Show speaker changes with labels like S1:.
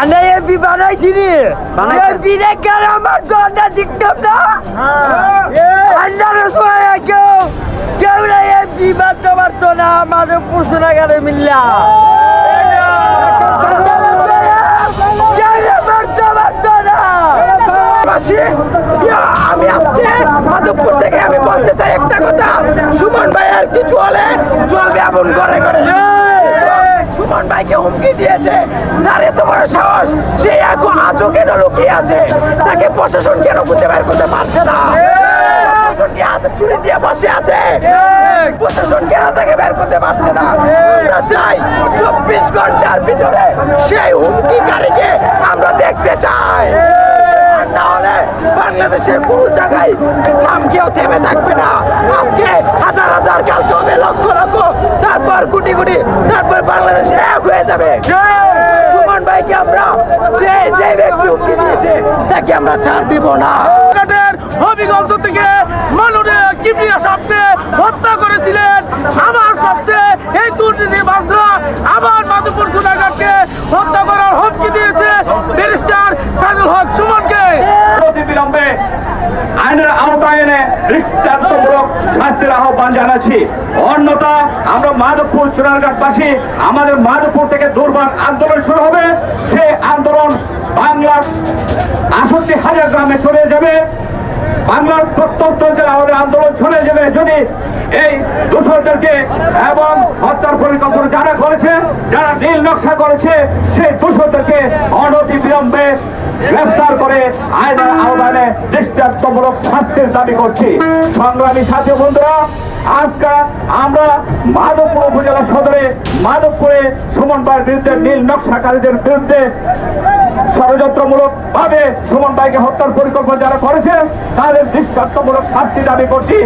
S1: আনে এমপি বানাইছি নি
S2: বানাইছেন?
S1: এমপি আমার দরজা দিকতাম না। আল্লাহর সময় কেউ কেউ না এমপি বানতে পারতো না আমাদের পুষুনা গেলে মিল্লা। মারতে পারতো না।
S3: আমি আজকে মাধবপুর থেকে আমি বলতে চাই একটা কথা। সুমন ভাই আর কিছু হলে চলবে এমন করে। ভাইকে হুমকি দিয়েছে। তার বড় সাহস, সে এখন আজও কেন লুকিয়ে আছে? তাকে প্রশাসন কেন খুঁজে বের করতে পারছে না? আমরা চব্বিশ ঘণ্টার ভিতরে সেই আমরা দেখতে চাই। না হলে বাংলাদেশের কোনো জায়গায় থেমে থাকবে না। আজকে হাজার হাজার কালকে হবে লক্ষ লক্ষ তারপর কোটি কোটি তারপর বাংলাদেশ এক হয়ে যাবে। সুমন ভাইকে আমরা যে যে ব্যক্তি হুমকি দিয়েছে তাকে আমরা ছাড় দিব না।
S4: হবিগঞ্জ থেকে মাননীয় কিবরিয়া সাহেবকে হত্যা করেছিলেন। আমার সবচেয়ে এই দুর্নীতি বান্ধা
S5: আইনের আওতায় এনে দৃষ্টান্তমূলক শাস্তির আহ্বান জানাচ্ছি। অন্যতা আমরা মাধবপুর চুনারঘাটবাসী আমাদের মাধবপুর থেকে দুর্বার আন্দোলন শুরু হবে। সেই আন্দোলন বাংলার আষট্টি হাজার গ্রামে চলে যাবে। বাংলার প্রত্যন্ত জেলা আমাদের আন্দোলন ছড়ে যাবে যদি এই দূষণদেরকে এবং হত্যার পরিকল্পনা যারা করেছে, যারা নীল নকশা করেছে, সেই দূষণদেরকে অনতি বিলম্বে গ্রেফতার করে আইনের আহ্বানে দৃষ্টান্তমূলক শাস্তির দাবি করছি। সংগ্রামী সাথী বন্ধুরা, আজকে আমরা মাধবপুর উপজেলা সদরে মাধবপুরে সুমন ভাইয়ের বিরুদ্ধে নীল নকশাকারীদের বিরুদ্ধে ষড়যন্ত্রমূলক ভাবে সুমন ভাইকে হত্যার পরিকল্পনা যারা করেছে তাদের দৃষ্টান্তমূলক শাস্তি দাবি করছি।